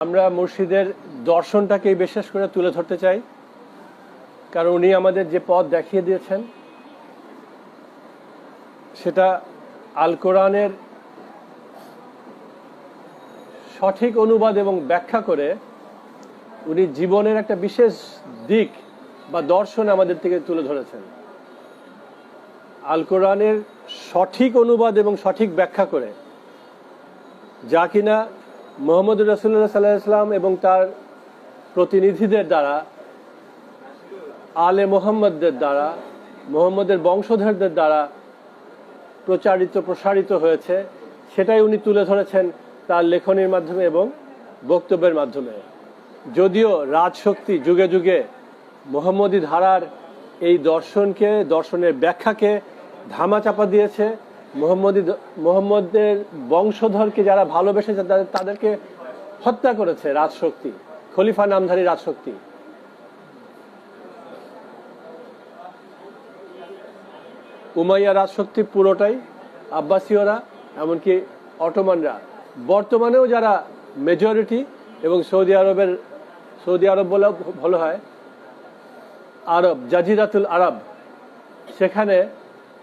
আমরা মুর্শিদের দর্শনটাকেই বিশেষ করে তুলে ধরতে চাই। কারণ উনি আমাদের যে পথ দেখিয়ে দিয়েছেন, সেটা আল কোরআনের সঠিক অনুবাদ এবং ব্যাখ্যা করে উনি জীবনের একটা বিশেষ দিক বা দর্শন আমাদের থেকে তুলে ধরেছেন। আল কোরআনের সঠিক অনুবাদ এবং সঠিক ব্যাখ্যা করে যা কিনা মোহাম্মদ রসুল্লাহ সাল্লাহ ইসলাম এবং তার প্রতিনিধিদের দ্বারা, আলে মোহাম্মদদের দ্বারা, মোহাম্মদের বংশধরদের দ্বারা প্রচারিত, প্রসারিত হয়েছে। সেটাই উনি তুলে ধরেছেন তার লেখনীর মাধ্যমে এবং বক্তব্যের মাধ্যমে। যদিও রাজশক্তি যুগে যুগে মোহাম্মদী ধারার এই দর্শনকে, দর্শনের ব্যাখ্যাকে ধামাচাপা দিয়েছে মোহাম্মদী মোহাম্মদের বংশধরকে যারা ভালোবেসেছে, তাদের তাদেরকে হত্যা করেছে রাজশক্তি, খলিফা নামধারী রাজশক্তি। উমাইয়া রাজশক্তি পুরোটাই আব্বাসীয়রা, এমনকি অটোমানরা। বর্তমানেও যারা মেজরিটি এবং সৌদি আরবের সৌদি আরব বলে ভালো হয়, আরব, জাজিরাতুল আরব। সেখানে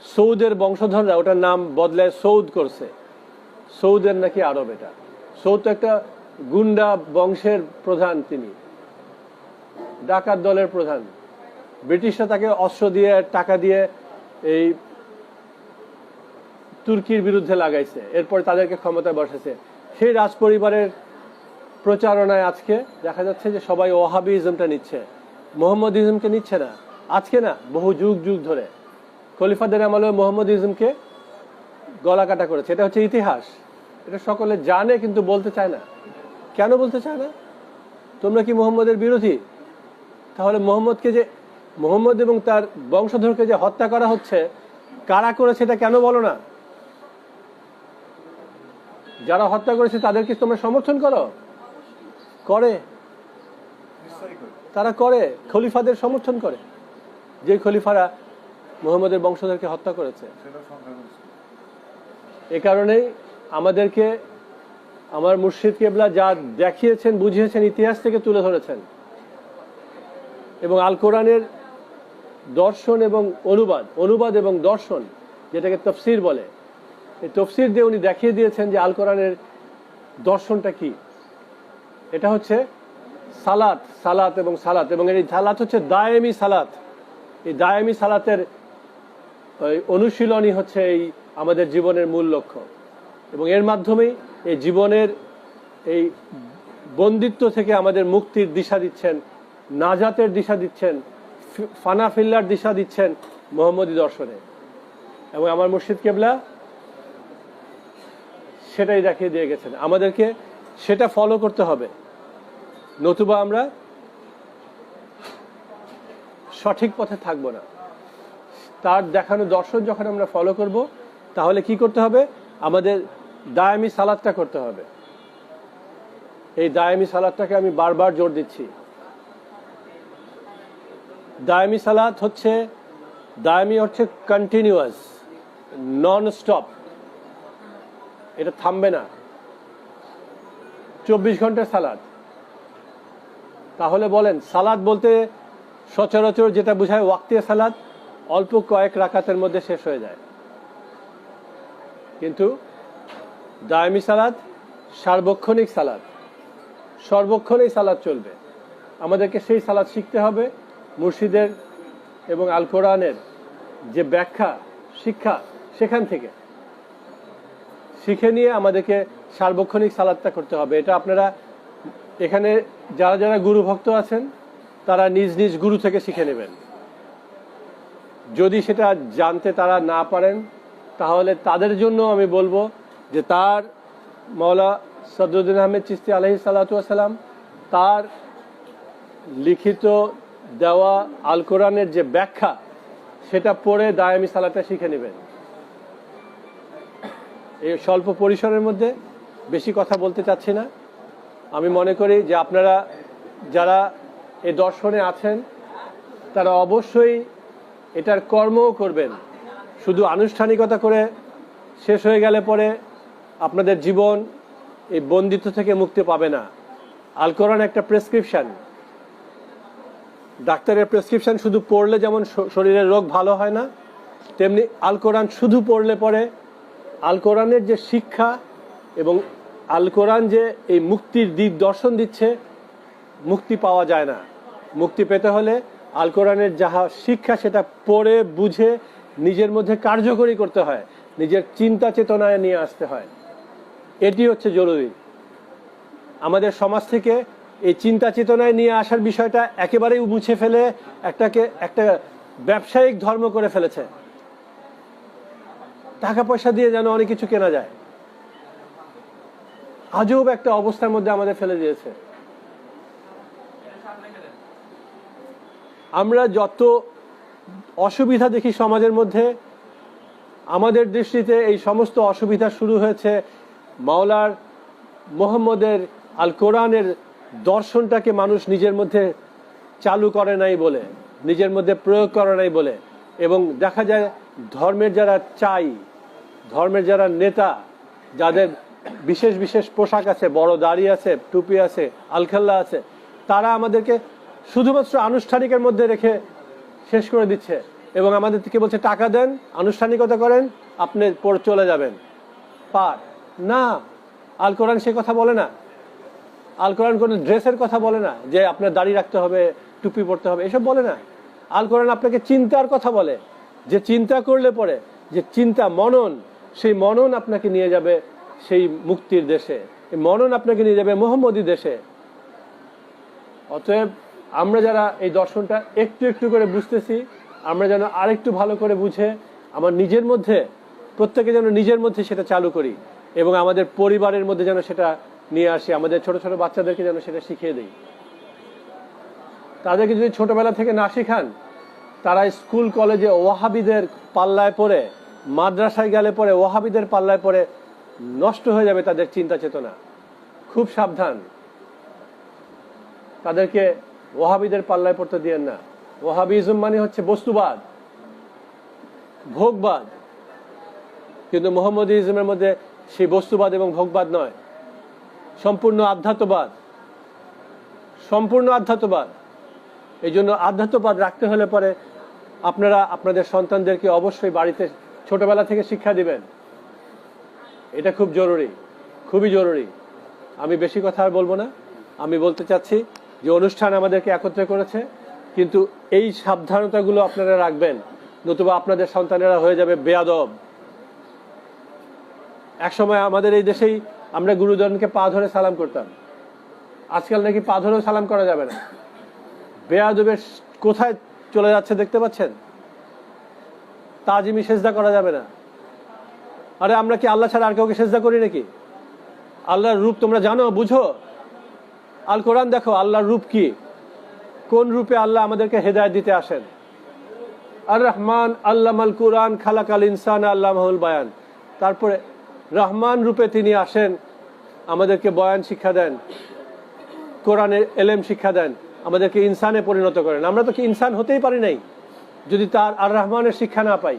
সৌদের বংশধররা ওটার নাম বদলায় সৌদ করছে। সৌদের নাকি আরব এটা। সৌদ একটা গুন্ডা বংশের প্রধান তিনি। ডাকাত দলের প্রধান। ব্রিটিশরা তাকে অস্ত্র দিয়ে, টাকা দিয়ে এই তুর্কির বিরুদ্ধে লাগাইছে। এরপর তাদেরকে ক্ষমতায় বসেছে সেই রাজ পরিবারের প্রচারণায় আজকে দেখা যাচ্ছে যে সবাই ওহাবিজমটা নিচ্ছে। মোহাম্মদ ইজমকে নিচ্ছে না। আজকে না, বহু যুগ যুগ ধরে খলিফাদের আমলে মোহাম্মদ ইজমকে গলা কাটা করেছে। এটা হচ্ছে ইতিহাস। এটা সকলে জানে কিন্তু বলতে চায় না। কেন বলতে চায় না? তোমরা কি মোহাম্মদের বিরোধী? তাহলে মোহাম্মদকে যে মোহাম্মদ এবং তার বংশধরকে যে হত্যা করা হচ্ছে, কারা করেছে এটা কেন বলো না? যারা হত্যা করেছে তাদেরকে তোমরা সমর্থন করো? করে। তারা করে। খলিফাদের সমর্থন করে। যে খলিফারা মোহাম্মদের বংশধরকে হত্যা করেছে। এ কারণেই আমাদেরকে আমার মুর্শিদ কেবলা যা দেখিয়েছেন বুঝিয়েছেন ইতিহাস থেকে তুলে ধরেছেন। এবং আল কোরআনের দর্শন এবং অনুবাদ অনুবাদ এবং দর্শন যেটাকে তফসির বলে এই তফসির দিয়ে উনি দেখিয়ে দিয়েছেন যে আল কোরআনের দর্শনটা কি। এটা হচ্ছে সালাত সালাত এবং সালাত এবং এই সালাত হচ্ছে দায়েমি সালাত। এই দায়েমি সালাতের ওই অনুশীলনই হচ্ছে এই আমাদের জীবনের মূল লক্ষ্য। এবং এর মাধ্যমেই এই জীবনের এই বন্দিত্ব থেকে আমাদের মুক্তির দিশা দিচ্ছেন, নাজাতের দিশা দিচ্ছেন ফানাফিল্লার দিশা দিচ্ছেন মোহাম্মদী দর্শনে এবং আমার মুর্শিদ কেবলা সেটাই দেখিয়ে দিয়ে গেছেন। আমাদেরকে সেটা ফলো করতে হবে। নতুবা আমরা সঠিক পথে থাকব না। তার দেখানো দর্শন যখন আমরা ফলো করব, তাহলে কি করতে হবে? আমাদের দায়ামি সালাদটা করতে হবে। এই দায়ামি সালাদটাকে আমি বারবার জোর দিচ্ছি। দায়ামি সালাদ হচ্ছে, দায়ামি হচ্ছে কন্টিনিউয়াস নন স্টপ এটা থামবে না। চব্বিশ ঘণ্টার সালাদ। তাহলে বলেন, সালাদ বলতে সচরাচর যেটা বোঝায় ওয়াক্তিয়া সালাদ অল্প কয়েক রাকাতের মধ্যে শেষ হয়ে যায়। কিন্তু দায়মি সালাদ, সার্বক্ষণিক সালাদ, সর্বক্ষণেই সালাদ চলবে। আমাদেরকে সেই সালাদ শিখতে হবে মুর্শিদের এবং আল কোরআনের যে ব্যাখ্যা, শিক্ষা সেখান থেকে। শিখে নিয়ে আমাদেরকে সার্বক্ষণিক সালাদটা করতে হবে। এটা আপনারা এখানে যারা যারা গুরু ভক্ত আছেন, তারা নিজ নিজ গুরু থেকে শিখে নেবেন। যদি সেটা জানতে তারা না পারেন, তাহলে তাদের জন্য আমি বলব যে তার মৌলা সদরুদ্দিন আহমেদ চিস্তি আলহি সাল্লাতাম তার লিখিত দেওয়া আল কোরআনের যে ব্যাখ্যা, সেটা পড়ে দায়ামি সালাটা শিখে নেবেন। এই স্বল্প পরিসরের মধ্যে বেশি কথা বলতে চাচ্ছি না। আমি মনে করি যে আপনারা যারা এই দর্শনে আছেন, তারা অবশ্যই এটার কর্মও করবেন। শুধু আনুষ্ঠানিকতা করে শেষ হয়ে গেলে পরে আপনাদের জীবন এই বন্দিত্ব থেকে মুক্তি পাবে না। আল কোরআন একটা প্রেসক্রিপশন। ডাক্তারের প্রেসক্রিপশন শুধু পড়লে যেমন শরীরের রোগ ভালো হয় না, তেমনি আল কোরআন শুধু পড়লে পরে আল কোরআনের যে শিক্ষা এবং আল কোরআন যে এই মুক্তির দিক দর্শন দিচ্ছে, মুক্তি পাওয়া যায় না। মুক্তি পেতে হলে আল কোরআনের যাহা শিক্ষা সেটা পড়ে, বুঝে, নিজের মধ্যে কার্যকরী করতে হয়। নিজের চিন্তা চেতনায় নিয়ে আসতে হয়। এটি হচ্ছে জরুরি। আমাদের সমাজ থেকে এই চিন্তা চেতনায় নিয়ে আসার বিষয়টা একেবারেই মুছে ফেলে, একটাকে, একটা ব্যবসায়িক ধর্ম করে ফেলেছে। টাকা পয়সা দিয়ে যেন অনেক কিছু কেনা যায়। আজব একটা অবস্থার মধ্যে আমাদের ফেলে দিয়েছে। আমরা যত অসুবিধা দেখি সমাজের মধ্যে, আমাদের দৃষ্টিতে এই সমস্ত অসুবিধা শুরু হয়েছে মাওলার মোহাম্মদের আল কোরআনের দর্শনটাকে মানুষ নিজের মধ্যে চালু করে নাই বলে, নিজের মধ্যে প্রয়োগ করে নাই বলে। এবং দেখা যায় ধর্মের যারা চাই, ধর্মের যারা নেতা, যাদের বিশেষ বিশেষ পোশাক আছে, বড় দাড়ি আছে, টুপি আছে, আলখাল্লা আছে, তারা আমাদেরকে শুধুমাত্র আনুষ্ঠানিকের মধ্যে রেখে শেষ করে দিচ্ছে। এবং আমাদের থেকে বলছে, টাকা দেন, আনুষ্ঠানিকতা করেন, আপনি পর চলে যাবেন। পার। না, আল কোরআন সে কথা বলে না। আল কোরআন কোনো ড্রেসের কথা বলে না, যে আপনার দাড়ি রাখতে হবে, টুপি পরতে হবে, এসব বলে না। আল কোরআন আপনাকে চিন্তার কথা বলে, যে চিন্তা করলে পরে, যে চিন্তা মনন, সেই মনন আপনাকে নিয়ে যাবে সেই মুক্তির দেশে। মনন আপনাকে নিয়ে যাবে মোহাম্মদী দেশে। অতএব আমরা যারা এই দর্শনটা একটু একটু করে বুঝতেছি, আমরা যেন আরেকটু ভালো করে বুঝে আমার নিজের মধ্যে, প্রত্যেকে যেন নিজের মধ্যে সেটা চালু করি এবং আমাদের পরিবারের মধ্যে যেন সেটা নিয়ে আসি, আমাদের ছোট ছোট বাচ্চাদেরকে যেন সেটা শিখিয়ে দিই। তাদেরকে যদি ছোটবেলা থেকে না শেখান, তারা স্কুল, কলেজে ওয়াহাবিদের পাল্লায় পড়ে, মাদ্রাসায় গেলে পরে ওয়াহাবিদের পাল্লায় পড়ে নষ্ট হয়ে যাবে তাদের চিন্তা চেতনা। খুব সাবধান। তাদেরকে ওহাবিদের পাল্লায় পড়তে দিয়েন না। ওহাবিজম মানে হচ্ছে বস্তুবাদ, ভোগবাদ। কিন্তু মোহাম্মদ ইজমের মধ্যে সেই বস্তুবাদ এবং ভোগবাদ নয়। সম্পূর্ণ আধ্যাত্মবাদ সম্পূর্ণ আধ্যাত্মবাদ। এই জন্য আধ্যাত্মবাদ রাখতে হলে পরে আপনারা আপনাদের সন্তানদেরকে অবশ্যই বাড়িতে ছোটবেলা থেকে শিক্ষা দিবেন। এটা খুব জরুরি, খুবই জরুরি। আমি বেশি কথা আর বলব না। আমি বলতে চাচ্ছি যে অনুষ্ঠান আমাদেরকে একত্রে করেছে, কিন্তু এই সাবধানতাগুলো আপনারা রাখবেন, নতুবা আপনাদের সন্তানেরা হয়ে যাবে বেয়াদব। একসময় আমাদের এই দেশেই আমরা গুরুজনকে পা ধরে সালাম করতাম। আজকাল নাকি পা ধরেও সালাম করা যাবে না। বেয়াদবের কোথায় চলে যাচ্ছে দেখতে পাচ্ছেন? তাজিমি সেজদা করা যাবে না। আরে আমরা কি আল্লাহ ছাড়া আর কাউকে সেজদা করি নাকি? আল্লাহর রূপ তোমরা জানো, বুঝো? আল কোরআন দেখো, আল্লাহর রূপ কি? কোন রূপে আল্লাহ আমাদেরকে হেদায়ত দিতে আসেন? আর রহমান আল্লামাল কোরআন খালাকাল ইনসান আল্লামাহুল বায়ান। তারপরে রহমান রূপে তিনি আসেন, আমাদেরকে বয়ান শিক্ষা দেন, কোরআনের এলেম শিক্ষা দেন, আমাদেরকে ইনসানে পরিণত করেন। আমরা তো কি ইনসান হতেই পারি নাই? যদি তার আর রহমানের শিক্ষা না পাই।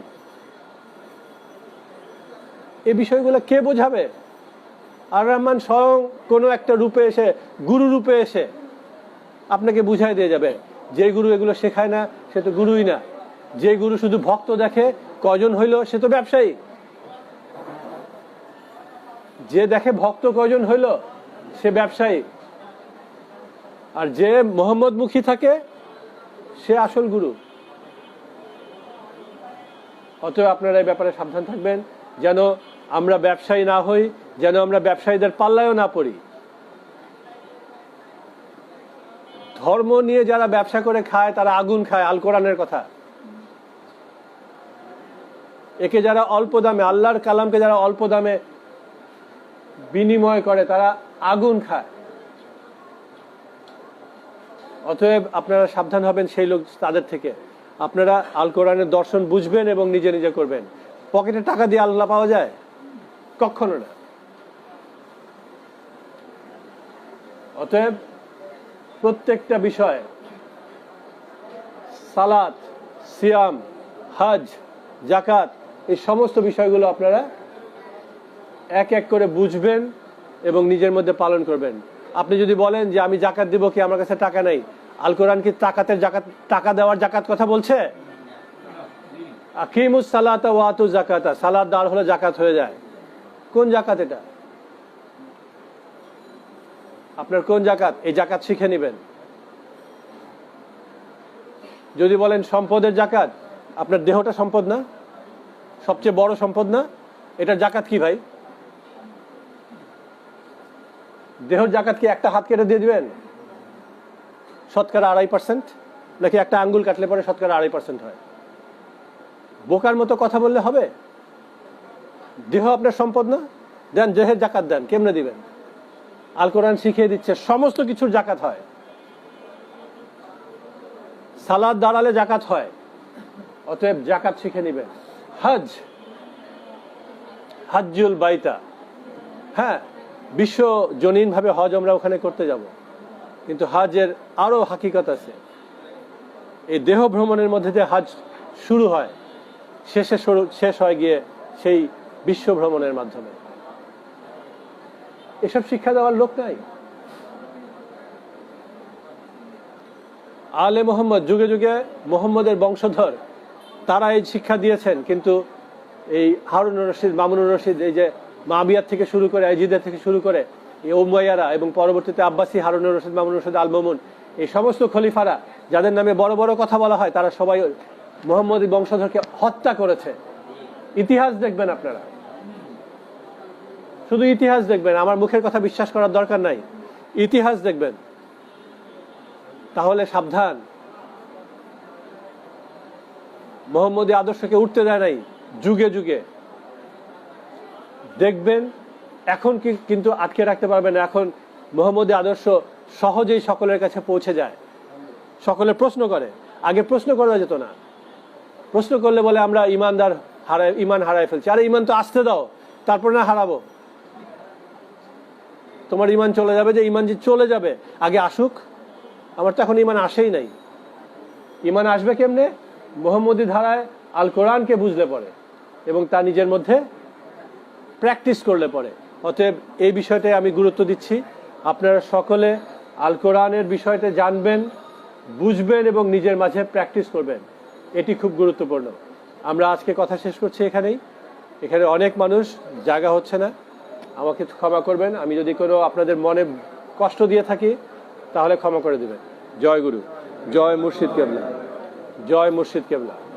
এই বিষয়গুলো কে বোঝাবে? আর রহমান স্বয়ং কোনো একটা রূপে এসে, গুরু রূপে এসে আপনাকে বুঝাই দিয়ে যাবে, যে গুরু এগুলো শেখায় না, সে তো গুরুই না। যে গুরু শুধু ভক্ত দেখে কজন হইল, সে তো ব্যবসায়ী। যে দেখে ভক্ত কজন হইল, সে ব্যবসায়ী। আর যে মোহাম্মদ মুখী থাকে, সে আসল গুরু। অতএব আপনারা এই ব্যাপারে সাবধান থাকবেন, যেন আমরা ব্যবসায়ী না হই, যেন আমরা ব্যবসায়ীদের পাল্লায়ও না পড়ি। ধর্ম নিয়ে যারা ব্যবসা করে খায়, তারা আগুন খায়, আল কোরআনের কথা। একে যারা অল্প দামে, আল্লাহর কালামকে যারা অল্প দামে বিনিময় করে, তারা আগুন খায়। অতএব আপনারা সাবধান হবেন সেই লোক তাদের থেকে। আপনারা আল কোরআনের দর্শন বুঝবেন এবং নিজে নিজে করবেন। পকেটে টাকা দিয়ে আল্লাহ পাওয়া যায়? কখনো না। অতএব প্রত্যেকটা বিষয়, সালাত, সিয়াম, হজ জাকাত এই সমস্ত বিষয়গুলো আপনারা এক এক করে বুঝবেন এবং নিজের মধ্যে পালন করবেন। আপনি যদি বলেন যে আমি জাকাত দিব কি আমার কাছে টাকা নেই? আল কোরআন কি টাকাতের জাকাত টাকা দেওয়ার জাকাত কথা বলছে? আকিমুস সালাতা ওয়াতু জাকাতা সালাদ দাঁড় হলে জাকাত হয়ে যায়। কোন জাকাত এটা? আপনার কোন জাকাত? এই জাকাত শিখে নেবেন। যদি বলেন সম্পদের জাকাত, আপনার দেহটা সম্পদ না? সবচেয়ে বড় সম্পদ না? এটার জাকাত কি ভাই? দেহর জাকাত কি একটা হাত কেটে দিয়ে দিবেন? শতকরা আড়াই পার্সেন্ট? নাকি একটা আঙ্গুল কাটলে পরে শতকরা আড়াই পার্সেন্ট হয়? বোকার মতো কথা বললে হবে? দেহ আপনার সম্পদ না? দেন দেহের জাকাত দেন, কেমনে দিবেন? আল কোরআন শিখিয়ে দিচ্ছে, সমস্ত কিছুর জাকাত হয়। সালাদ দাঁড়ালে জাকাত হয়, অতএব জাকাত শিখে নিবেন। হজ, হাজ্জুল বাইতা। হ্যাঁ বিশ্ব জনীন ভাবে হজ আমরা ওখানে করতে যাব। কিন্তু হজের আরও হাকিকত আছে। এই দেহ ভ্রমণের মধ্যে যে হজ শুরু হয়, শেষে শেষ হয় গিয়ে সেই বিশ্ব ভ্রমণের মাধ্যমে। এসব শিক্ষা দেওয়ার লোক নাই। আলে মোহাম্মদ, যুগে যুগে মোহাম্মদের বংশধর, তারা এই শিক্ষা দিয়েছেন, কিন্তু এই হারুন রশিদ, মামুনুর রশিদ, এই যে মাবিয়ার থেকে শুরু করে, আইজিদের থেকে শুরু করে, এই ওমাইয়ারা এবং পরবর্তীতে আব্বাসী হারুনুর রশিদ, মামুনুর রশিদ, আল মামুন, এই সমস্ত খলিফারা, যাদের নামে বড় বড় কথা বলা হয়, তারা সবাই মোহাম্মদী বংশধরকে হত্যা করেছে। ইতিহাস দেখবেন আপনারা। শুধু ইতিহাস দেখবেন, আমার মুখের কথা বিশ্বাস করার দরকার নাই। ইতিহাস দেখবেন। তাহলে সাবধান। মোহাম্মদী আদর্শকে উঠতে দেয় নাই, যুগে যুগে। দেখবেন, এখন কিন্তু আটকে রাখতে পারবেন এখন মোহাম্মদী আদর্শ সহজেই সকলের কাছে পৌঁছে যায়। সকলে প্রশ্ন করে। আগে প্রশ্ন করা যেত না। প্রশ্ন করলে বলে আমরা ইমানদার হারাই, ইমান হারাই ফেলছি। আরে, ইমান তো আসতে দাও, তারপর না হারাবো। তোমার ইমান চলে যাবে যে ইমান যে চলে যাবে। আগে আসুক। আমার তো এখন ইমান আসেই নাই। ইমান আসবে কেমনে? মোহাম্মদী ধারায় আল কোরআনকে বুঝলে পরে এবং তা নিজের মধ্যে প্র্যাকটিস করলে পরে। অতএব এই বিষয়টায় আমি গুরুত্ব দিচ্ছি। আপনারা সকলে আল কোরআনের বিষয়টা জানবেন, বুঝবেন এবং নিজের মাঝে প্র্যাকটিস করবেন। এটি খুব গুরুত্বপূর্ণ। আমরা আজকে কথা শেষ করছি এখানেই। এখানে অনেক মানুষ, জায়গা হচ্ছে না। আমাকে ক্ষমা করবেন। আমি যদি কোনো আপনাদের মনে কষ্ট দিয়ে থাকি, তাহলে ক্ষমা করে দেবেন। জয় গুরু। জয় মুর্শিদ কেবলা। জয় মুর্শিদ কেবলা।